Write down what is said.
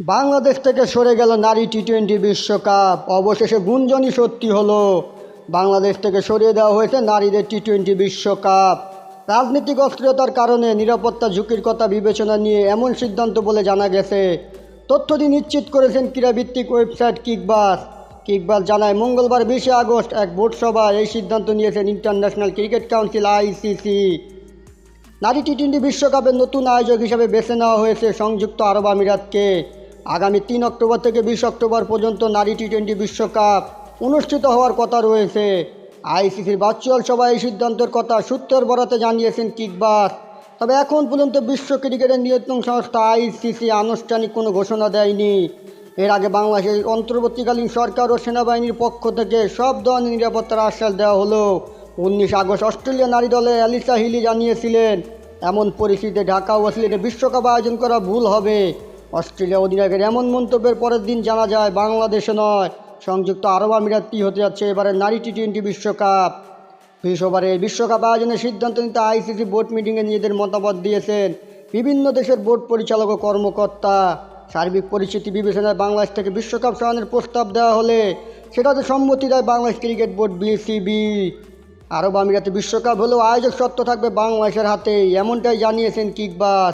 বাংলাদেশ থেকে সরে গেল নারী টি টোয়েন্টি বিশ্বকাপ। অবশেষে গুঞ্জনই সত্যি হলো, বাংলাদেশ থেকে সরিয়ে দেওয়া হয়েছে নারীদের টি টোয়েন্টি বিশ্বকাপ। রাজনৈতিক অস্থিরতার কারণে নিরাপত্তা ঝুঁকির কথা বিবেচনা নিয়ে এমন সিদ্ধান্ত বলে জানা গেছে। তথ্যটি নিশ্চিত করেছেন ক্রীড়াভিত্তিক ওয়েবসাইট কিকবাস। কিকবাস জানায়, মঙ্গলবার বিশে আগস্ট এক বোর্ড সভায় এই সিদ্ধান্ত নিয়েছেন ইন্টারন্যাশনাল ক্রিকেট কাউন্সিল আইসিসি। নারী টি টোয়েন্টি বিশ্বকাপের নতুন আয়োজক হিসেবে বেছে নেওয়া হয়েছে সংযুক্ত আরব আমিরাতকে। আগামী তিন অক্টোবর থেকে বিশ অক্টোবর পর্যন্ত নারী টি টোয়েন্টি বিশ্বকাপ অনুষ্ঠিত হওয়ার কথা রয়েছে। আইসিসির ভার্চুয়াল সভায় এই সিদ্ধান্তের কথা সূত্রের বরাতে জানিয়েছেন কিকবাস। তবে এখন পর্যন্ত বিশ্ব ক্রিকেটের নিয়ন্ত্রণ সংস্থা আইসিসি আনুষ্ঠানিক কোনো ঘোষণা দেয়নি। এর আগে বাংলাদেশের অন্তর্বর্তীকালীন সরকার ও সেনাবাহিনীর পক্ষ থেকে সব ধরনের নিরাপত্তার আশ্বাস দেওয়া হলো। উনিশ আগস্ট অস্ট্রেলিয়া নারী দলে অ্যালিসা হিলি জানিয়েছিলেন, এমন পরিস্থিতিতে ঢাকা ও সিলেটে বিশ্বকাপ আয়োজন করা ভুল হবে। অস্ট্রেলিয়া অধিনায়কের এমন মন্তব্যের পরের দিন জানা যায়, বাংলাদেশে নয়। সংযুক্ত আরব আমিরাতই হতে যাচ্ছে এবারে নারী টি টোয়েন্টি বিশ্বকাপ বিশ বিশ্বকাপ আয়োজনের সিদ্ধান্ত নিতে আইসিসি বোর্ড মিটিংয়ে নিজেদের মতামত দিয়েছেন বিভিন্ন দেশের বোর্ড পরিচালক ও কর্মকর্তা। সার্বিক পরিস্থিতি বিবেচনায় বাংলাদেশ থেকে বিশ্বকাপ সরানোর প্রস্তাব দেওয়া হলে সেটাতে সম্মতি দেয় বাংলাদেশ ক্রিকেট বোর্ড বিসিবি। আরব আমিরাতে বিশ্বকাপ হলেও আয়োজক সত্ত্ব থাকবে বাংলাদেশের হাতে এমনটাই জানিয়েছেন কিকবাস।